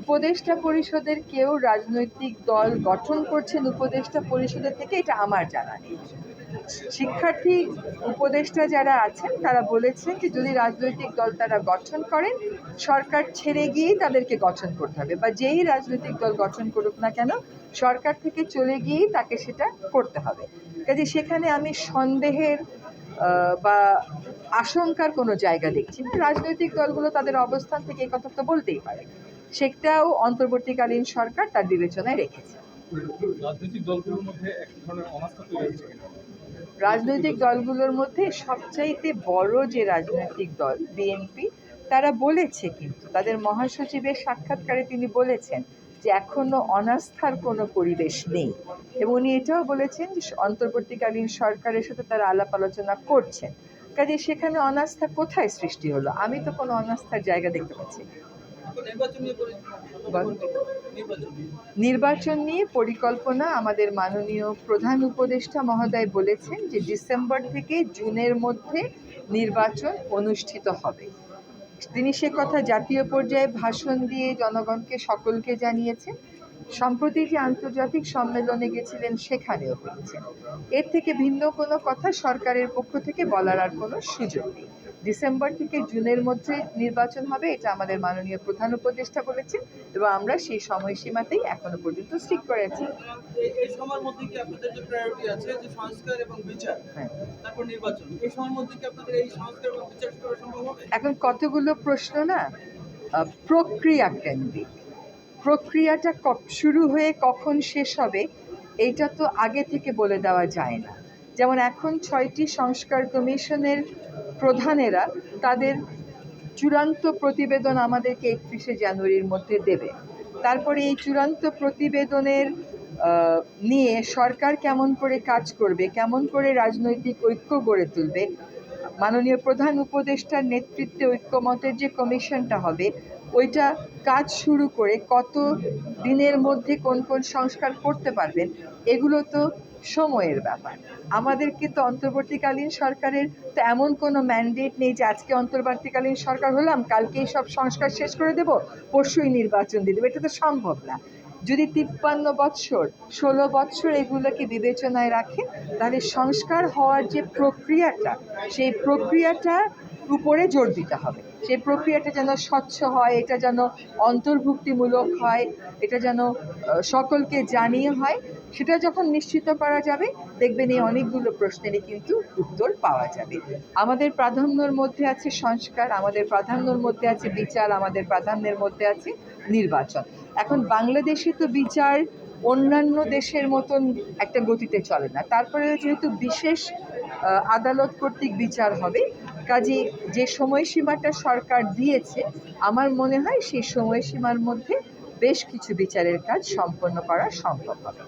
উপদেষ্টা পরিষদের কেউ রাজনৈতিক দল গঠন করছেন উপদেষ্টা পরিষদের থেকে, এটা আমার জানা নেই। শিক্ষার্থী উপদেষ্টা যারা আছেন, তারা বলেছেন যে যদি রাজনৈতিক দল তারা গঠন করেন, সরকার ছেড়ে গিয়েই তাদেরকে গঠন করতে হবে বা যেই রাজনৈতিক দল গঠন করুক না কেন, সরকার থেকে চলে গিয়েই তাকে সেটা করতে হবে। কাজে সেখানে আমি সন্দেহের বা আশঙ্কার কোনো জায়গা দেখছি রাজনৈতিক দলগুলো তাদের অবস্থান থেকে এই কথা তো বলতেই পারে। সেটাও অন্তর্বর্তীকালীন সরকার তার বিবেচনায় রেখেছে। রাজনৈতিক দলগুলোর মধ্যে এক ধরনের অনাস্থা তৈরি হচ্ছে রাজনৈতিক দলগুলোর মধ্যে সবচাইতে বড় যে রাজনৈতিক দল বিএনপি তারা বলেছে কিন্তু তাদের মহাসচিবের সাক্ষাৎকারে তিনি বলেছেন যে এখনও অনাস্থার কোনো পরিবেশ নেই। এবং উনি এটাও বলেছেন যে অন্তর্বর্তীকালীন সরকারের সাথে তারা আলাপ আলোচনা করছেন। কাজে সেখানে অনাস্থা কোথায় সৃষ্টি হলো? আমি তো কোনো অনাস্থার জায়গা দেখতে পাচ্ছি। নির্বাচন নিয়ে পরিকল্পনা আমাদের মাননীয় প্রধান উপদেষ্টা মহোদয় বলেছেন যে ডিসেম্বর থেকে জুনের মধ্যে নির্বাচন অনুষ্ঠিত হবে। তিনি সে কথা জাতীয় পর্যায়ে ভাষণ দিয়ে জনগণকে সকলকে জানিয়েছেন। সম্প্রতি যে আন্তর্জাতিক সম্মেলনে গেছিলেন সেখানেও বলেছেন। এর থেকে ভিন্ন কোনো কথা সরকারের পক্ষ থেকে বলার আর কোনো সুযোগ নেই। ডিসেম্বর থেকে জুনের মধ্যে নির্বাচন হবে এটা আমাদের মাননীয় প্রধান উপদেষ্টা বলেছেন এবং আমরা সেই সময়সীমাতেই এখনও পর্যন্ত স্টিক করে আছি। এই- এই সময়ের মধ্যে কি আপনাদের যে প্রায়োরিটি আছে যে সংস্কার এবং বিচার হ্যাঁ। তারপর নির্বাচন এই সময়ের মধ্যে কি আপনাদের এই সংস্কার এবং বিচার করা সম্ভব হবে? এখন কতগুলো প্রশ্ন না প্রক্রিয়া কেন্দ্রিক। প্রক্রিয়াটা শুরু হয়ে কখন শেষ হবে এইটা তো আগে থেকে বলে দেওয়া যায় না। যেমন এখন ছয়টি সংস্কার কমিশনের প্রধানেরা তাদের চূড়ান্ত প্রতিবেদন আমাদেরকে একত্রিশে জানুয়ারির মধ্যে দেবে। তারপরে এই চূড়ান্ত প্রতিবেদনের নিয়ে সরকার কেমন করে কাজ করবে, কেমন করে রাজনৈতিক ঐক্য গড়ে তুলবে মাননীয় প্রধান উপদেষ্টার নেতৃত্বে ঐক্যমতের যে কমিশনটা হবে, ওইটা কাজ শুরু করে কত দিনের মধ্যে কোন কোন সংস্কার করতে পারবেন, এগুলো তো সময়ের ব্যাপার। আমাদেরকে তো অন্তর্বর্তীকালীন সরকারের তো এমন কোনো ম্যান্ডেট নেই যে আজকে অন্তর্বর্তীকালীন সরকার হলাম, কালকেই সব সংস্কার শেষ করে দেব, পরশুই নির্বাচন দিয়ে দেবো, এটা তো সম্ভব না। যদি তিপ্পান্ন বৎসর, ষোলো বৎসর এগুলোকে বিবেচনায় রাখেন, তাহলে সংস্কার হওয়ার যে প্রক্রিয়াটা, সেই প্রক্রিয়াটা উপরে জোর দিতে হবে। সেই প্রক্রিয়াটা যেন স্বচ্ছ হয়, এটা যেন অন্তর্ভুক্তিমূলক হয়, এটা যেন সকলকে জানিয়ে হয়, সেটা যখন নিশ্চিত করা যাবে, দেখবেন এই অনেকগুলো প্রশ্নেরই কিন্তু উত্তর পাওয়া যাবে। আমাদের প্রাধান্যর মধ্যে আছে সংস্কার, আমাদের প্রাধান্যর মধ্যে আছে বিচার, আমাদের প্রাধান্যের মধ্যে আছে নির্বাচন। এখন বাংলাদেশে তো বিচার অন্যান্য দেশের মতন একটা গতিতে চলে না। তারপরে যেহেতু বিশেষ আদালত কর্তৃক বিচার হবে, কাজে যে সময়সীমাটা সরকার দিয়েছে, আমার মনে হয় সেই সময়সীমার মধ্যে বেশ কিছু বিচারের কাজ সম্পন্ন করা সম্ভব হবে।